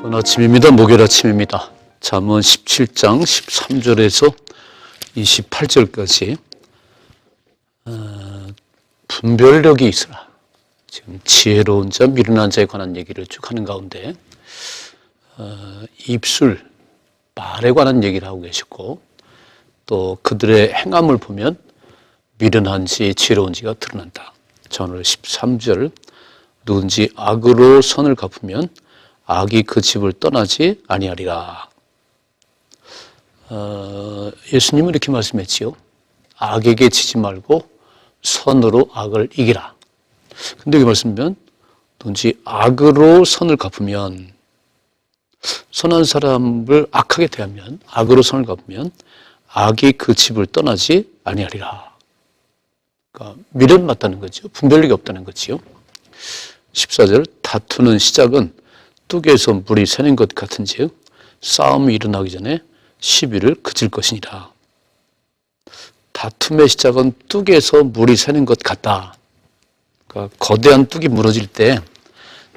좋은 아침입니다. 목요일 아침입니다. 잠언 17장 13절에서 28절까지 어, 분별력이 있으라. 지금 지혜로운 자, 미련한 자에 관한 얘기를 쭉 하는 가운데 어, 입술, 말에 관한 얘기를 하고 계시고 또 그들의 행함을 보면 미련한지 지혜로운지가 드러난다. 자, 오늘 13절 누군지 악으로 선을 갚으면 악이 그 집을 떠나지 아니하리라. 어, 예수님은 이렇게 말씀했지요. 악에게 지지 말고 선으로 악을 이기라. 근데 여기 말씀면 누군지 악으로 선을 갚으면 선한 사람을 악하게 대하면 악으로 선을 갚으면 악이 그 집을 떠나지 아니하리라. 그러니까 미련 맞다는 거죠. 분별력이 없다는 거지요. 14절 다투는 시작은 뚝에서 물이 새는 것 같은즉 싸움이 일어나기 전에 시비를 그칠 것이니라. 다툼의 시작은 뚝에서 물이 새는 것 같다. 그러니까 거대한 뚝이 무너질 때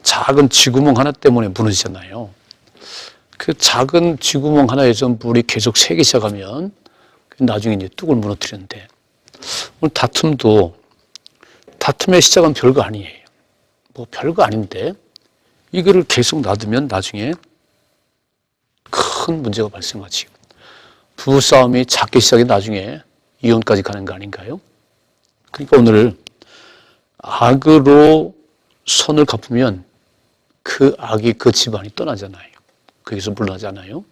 작은 쥐구멍 하나 때문에 무너지잖아요. 그 작은 쥐구멍 하나에서 물이 계속 새기 시작하면 나중에 이제 뚝을 무너뜨리는데 오늘 다툼도 다툼의 시작은 별거 아니에요. 뭐 별거 아닌데 이거를 계속 놔두면 나중에 큰 문제가 발생하지. 부부싸움이 작게 시작해 나중에 이혼까지 가는 거 아닌가요? 그러니까 오늘 악으로 선을 갚으면 그 악이 그 집안이 떠나잖아요. 거기서 물러나잖아요.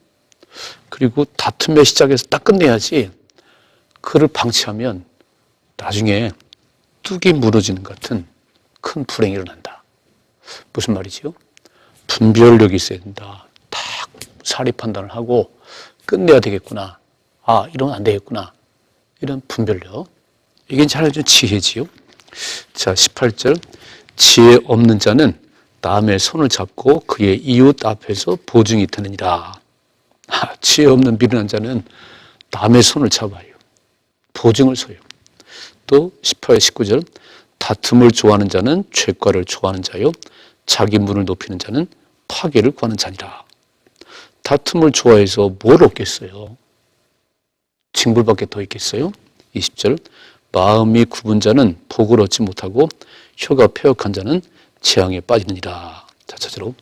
그리고 다툼의 시작에서 딱 끝내야지 그를 방치하면 나중에 뚝이 무너지는 같은 큰 불행이 일어난다. 무슨 말이지요? 분별력이 있어야 된다. 딱 사리 판단을 하고 끝내야 되겠구나. 아, 이러면 안 되겠구나. 이런 분별력. 이게 잘해준 지혜지요. 자, 18절. 지혜 없는 자는 남의 손을 잡고 그의 이웃 앞에서 보증이 되느니라. 아, 지혜 없는 미련한 자는 남의 손을 잡아요. 보증을 서요. 또 18, 19절. 다툼을 좋아하는 자는 죄과를 좋아하는 자요. 자기 문을 높이는 자는 파괴를 구하는 자니라. 다툼을 좋아해서 뭘 얻겠어요? 징벌밖에 더 있겠어요? 20절. 마음이 굽은 자는 복을 얻지 못하고 혀가 폐역한 자는 재앙에 빠지느니라. 자, 저대로.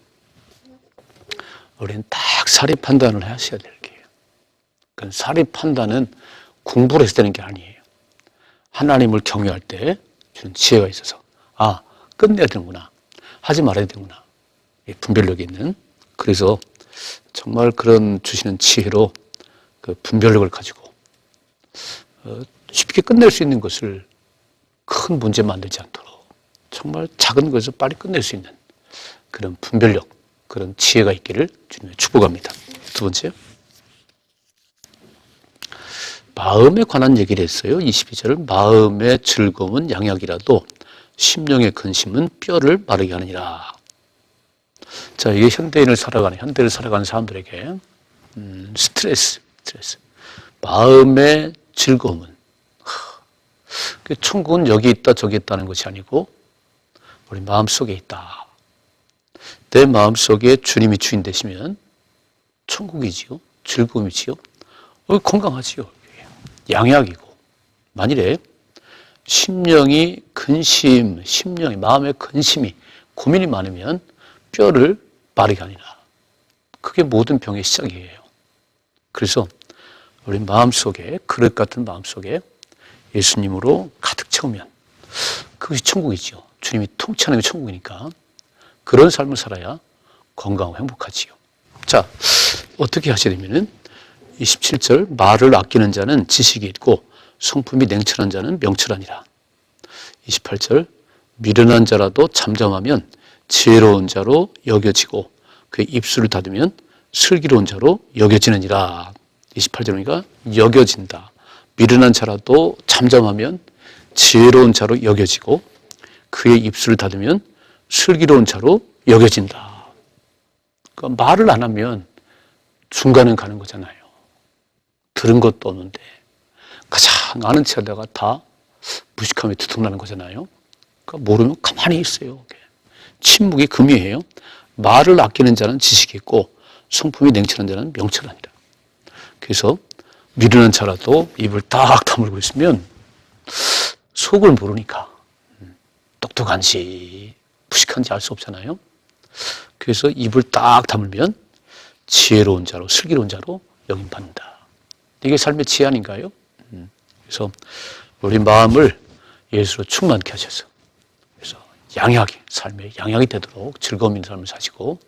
우리는 딱 사리 판단을 하셔야 될 게요. 그 사리 판단은 공부를 해서 되는 게 아니에요. 하나님을 경외할 때 주는 지혜가 있어서 아 끝내야 되는구나 하지 말아야 되는구나 분별력이 있는 그래서 정말 그런 주시는 지혜로 그 분별력을 가지고 어, 쉽게 끝낼 수 있는 것을 큰 문제 만들지 않도록 정말 작은 것을 빨리 끝낼 수 있는 그런 분별력 그런 지혜가 있기를 주님의 축복합니다. 두 번째 마음에 관한 얘기를 했어요. 22절 마음의 즐거움은 양약이라도 심령의 근심은 뼈를 마르게 하느니라. 자, 이게 현대인을 살아가는 현대를 살아가는 사람들에게 음, 스트레스, 스트레스. 마음의 즐거움은 그 천국은 여기 있다 저기 있다는 것이 아니고 우리 마음 속에 있다. 내 마음 속에 주님이 주인 되시면 천국이지요, 즐거움이지요, 어, 건강하지요. 양약이고 만일에 심령이 근심, 심령이 마음의 근심이 고민이 많으면 뼈를 마르게 하니라. 그게 모든 병의 시작이에요. 그래서 우리 마음속에 그릇 같은 마음속에 예수님으로 가득 채우면 그것이 천국이지요. 주님이 통치하는 게 천국이니까 그런 삶을 살아야 건강하고 행복하지요. 자, 어떻게 하셔야 되면은 27절 말을 아끼는 자는 지식이 있고 성품이 냉철한 자는 명철하니라. 28절 미련한 자라도 잠잠하면 지혜로운 자로 여겨지고 그의 입술을 닫으면 슬기로운 자로 여겨지느니라. 28절이니까 여겨진다. 미련한 자라도 잠잠하면 지혜로운 자로 여겨지고 그의 입술을 닫으면 슬기로운 자로 여겨진다. 그러니까 말을 안 하면 중간은 가는 거잖아요. 들은 것도 없는데 가장 아는 체하다가 다 무식함에 두통나는 거잖아요. 그러니까 모르면 가만히 있어요. 침묵이 금이에요. 말을 아끼는 자는 지식이 있고 성품이 냉철한 자는 명철하니라. 그래서 미루는 자라도 입을 딱 다물고 있으면 속을 모르니까 음, 똑똑한지 무식한지 알 수 없잖아요. 그래서 입을 딱 다물면 지혜로운 자로 슬기로운 자로 여김받는다. 이게 삶의 지혜 아닌가요? 음, 그래서 우리 마음을 예수로 충만케 하셔서 그래서 양약이 삶의 양약이 되도록 즐거움 있는 삶을 사시고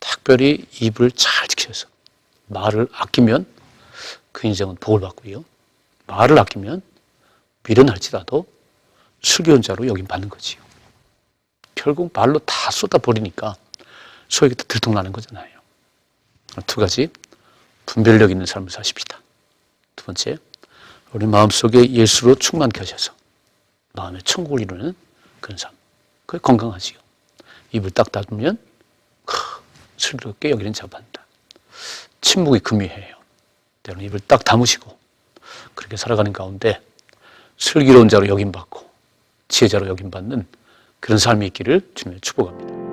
특별히 입을 잘 지키셔서 말을 아끼면 그 인생은 복을 받고요. 말을 아끼면 미련할지라도 슬기로운 자로 여긴 받는 거지요. 결국 말로 다 쏟아 버리니까 소에게 다 들통나는 거잖아요. 두 가지 분별력 있는 삶을 사십시다. 두 번째, 우리 마음속에 예수로 충만케 하셔서 마음의 천국을 이루는 그런 삶. 그게 건강하지요. 입을 딱 닫으면 크, 슬기롭게 여기는 잡한다. 침묵이 금이해요. 때로는 입을 딱 다무시고 그렇게 살아가는 가운데 슬기로운 자로 여김받고 지혜자로 여김받는 그런 삶이 있기를 주님의 축복합니다.